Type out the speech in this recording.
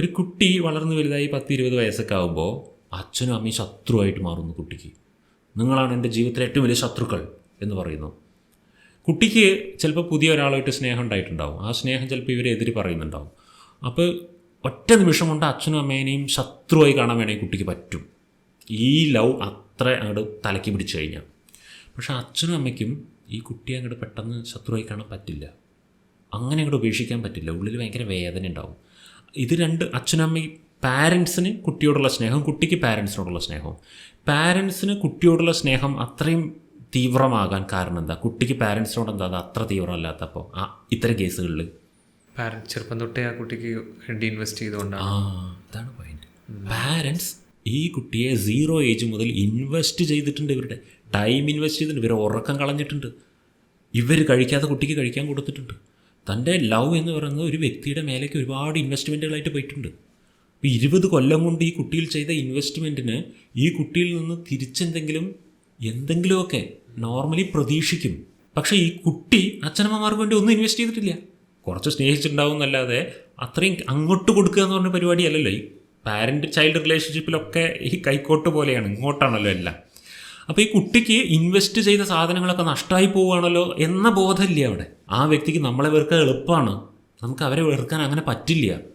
ഒരു കുട്ടി വളർന്നു വലുതായി പത്ത് ഇരുപത് വയസ്സൊക്കെ ആകുമ്പോൾ അച്ഛനും അമ്മയും ശത്രുവായിട്ട് മാറുന്നു കുട്ടിക്ക്. നിങ്ങളാണ് എന്റെ ജീവിതത്തിലെ ഏറ്റവും വലിയ ശത്രുക്കൾ എന്ന് പറയുന്നു. കുട്ടിക്ക് ചിലപ്പോൾ പുതിയ ഒരാളായിട്ട് സ്നേഹം ഉണ്ടായിട്ടുണ്ടാവും. ആ സ്നേഹം ചിലപ്പോൾ ഇവരെ എതിരി പറയുന്നുണ്ടാവും. അപ്പോൾ ഒറ്റ നിമിഷം കൊണ്ട് അച്ഛനും അമ്മേനെയും ശത്രുവായി കാണാൻ വേണമെങ്കിൽ കുട്ടിക്ക് പറ്റും. ഈ ലവ് അത്ര അങ്ങോട്ട് തലയ്ക്ക് പിടിച്ചു കഴിഞ്ഞാൽ പക്ഷേ അച്ഛനും അമ്മയ്ക്കും ഈ കുട്ടിയെ അങ്ങോട്ട് പെട്ടെന്ന് ശത്രുവായി കാണാൻ പറ്റില്ല. അങ്ങനെ അങ്ങോട്ട് ഉപേക്ഷിക്കാൻ പറ്റില്ല. ഉള്ളിൽ ഭയങ്കര വേദന ഉണ്ടാവും. ഇത് രണ്ട് അച്ഛനമ്മയും പാരൻസിന് കുട്ടിയോടുള്ള സ്നേഹം കുട്ടിക്ക് പാരൻസിനോടുള്ള സ്നേഹവും. പാരൻസിന് കുട്ടിയോടുള്ള സ്നേഹം അത്രയും തീവ്രമാകാൻ കാരണം എന്താ? കുട്ടിക്ക് പാരൻസിനോട് എന്താ? അത് അത്ര തീവ്രമല്ലാത്തപ്പോൾ ആ ഇത്തരം കേസുകളിൽ പാരൻസ് ചെറുപ്പം തൊട്ടേ ആ കുട്ടിക്ക് വേണ്ടി ഇൻവെസ്റ്റ് ചെയ്തുകൊണ്ടാണ്. ആ അതാണ് പോയിന്റ് പാരൻസ് ഈ കുട്ടിയെ സീറോ ഏജ് മുതൽ ഇൻവെസ്റ്റ് ചെയ്തിട്ടുണ്ട്. ഇവരുടെ ടൈം ഇൻവെസ്റ്റ് ചെയ്തിട്ടുണ്ട്. ഇവരെ ഉറക്കം കളഞ്ഞിട്ടുണ്ട്. ഇവർ കഴിക്കാത്ത കുട്ടിക്ക് കഴിക്കാൻ കൊടുത്തിട്ടുണ്ട്. തന്റെ ലവ് എന്ന് പറയുന്നത് ഒരു വ്യക്തിയുടെ മേലേക്ക് ഒരുപാട് ഇൻവെസ്റ്റ്മെന്റുകളായിട്ട് പോയിട്ടുണ്ട്. ഇപ്പോൾ ഇരുപത് കൊല്ലം കൊണ്ട് ഈ കുട്ടിയിൽ ചെയ്ത ഇൻവെസ്റ്റ്മെന്റിന് ഈ കുട്ടിയിൽ നിന്ന് തിരിച്ചെന്തെങ്കിലും എന്തെങ്കിലുമൊക്കെ നോർമലി പ്രതീക്ഷിക്കും. പക്ഷേ ഈ കുട്ടി അച്ഛനമ്മമാർക്ക് വേണ്ടി ഒന്നും ഇൻവെസ്റ്റ് ചെയ്തിട്ടില്ല. കുറച്ച് സ്നേഹിച്ചിട്ടുണ്ടാവും എന്നല്ലാതെ അത്രയും അങ്ങോട്ട് കൊടുക്കുക എന്ന് പറഞ്ഞ പരിപാടിയല്ലല്ലോ ഈ പാരന്റ് ചൈൽഡ് റിലേഷൻഷിപ്പിലൊക്കെ ഈ കൈക്കോട്ട് പോലെയാണ്. ഇങ്ങോട്ടാണല്ലോ എല്ലാം. അപ്പോൾ ഈ കുട്ടിക്ക് ഇൻവെസ്റ്റ് ചെയ്ത സാധനങ്ങളൊക്കെ നഷ്ടമായി പോവുകയാണല്ലോ എന്ന ബോധമില്ല അവിടെ. ആ വ്യക്തിക്ക് നമ്മളെ വെറുക്കാൻ എളുപ്പമാണ്. നമുക്ക് അവരെ വെറുക്കാൻ അങ്ങനെ പറ്റില്ല.